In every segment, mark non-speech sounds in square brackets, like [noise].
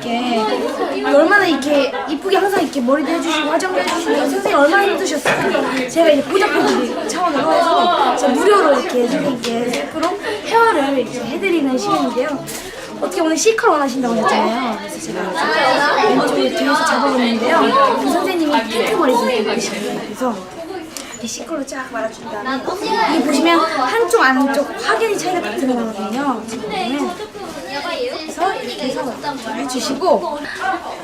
있게 얼마나 이렇게 이쁘게 항상 이렇게 머리도 해주시고 화장도 해주시고 선생님 얼마나 힘드셨어요. 제가 이제 보답해드릴 차원으로 해서 제가 무료로 이렇게 선생님께 셀프로 헤어를 이렇게 해드리는 시간인데요. 어떻게 오늘 C컬 원하신다고 했잖아요. 그래서 제가 왼쪽에 뒤에서 잡아봤는데요. 그 선생님이 핑크 머리 선생님이시거든요. 그래서 이렇게 C컬로 쫙 말아준 다음에 여기 보시면 한쪽 안쪽 확연히 차이가 딱 드러나거든요. 지금은 그래서 해서 해주시고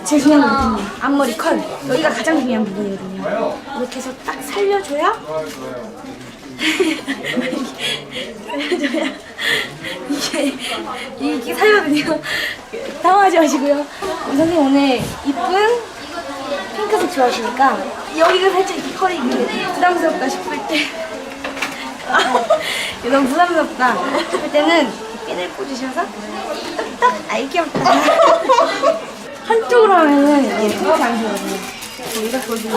제일 중요한 거거든요. 앞머리 컬 여기가 가장 중요한 부분이거든요. 이렇게 해서 딱 살려줘야 [laughs] 살려줘야 이게 이게 살거든요. 당황하지 마시고요. 우리 선생님 오늘 이쁜 핑크색 좋아하시니까 여기가 살짝 이렇게 컬이 이렇게 부담스럽다 싶을 때 [laughs] 이거 너무 부담스럽다 싶을 때는 핀을 꽂으셔서 딱딱 아이 귀엽다 한쪽으로 하면은 이게 핑크 안 되거든요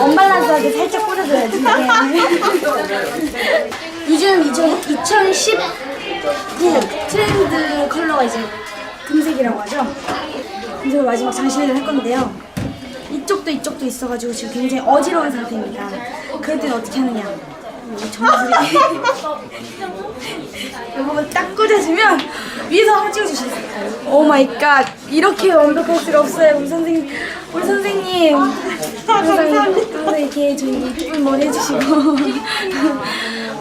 언밸런스하게 살짝 꽂아줘야지 이게. [laughs] 요즘 2019 트렌드 컬러가 이제 금색이라고 하죠 금색을 마지막 장신을 할 건데요 이쪽도 이쪽도 있어가지고 지금 굉장히 어지러운 상태입니다. 그럴 때는 어떻게 하느냐? [laughs] 이 부분 딱 꽂아주면 위에서 한번 찍어주시겠어요? 오 마이 갓 이렇게 완벽할 수가 없어요. 우리 선생님 우리 선생님. 항상 항상 이렇게 저희 이쁜 머리 해주시고. [laughs]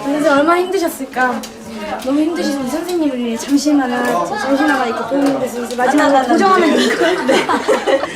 선생님 얼마나 힘드셨을까? 너무 힘드시죠? 우리 선생님을 위해 잠시만은 잠시나마 이렇게 돼서 이제 마지막으로 고정하면 되니까 [laughs]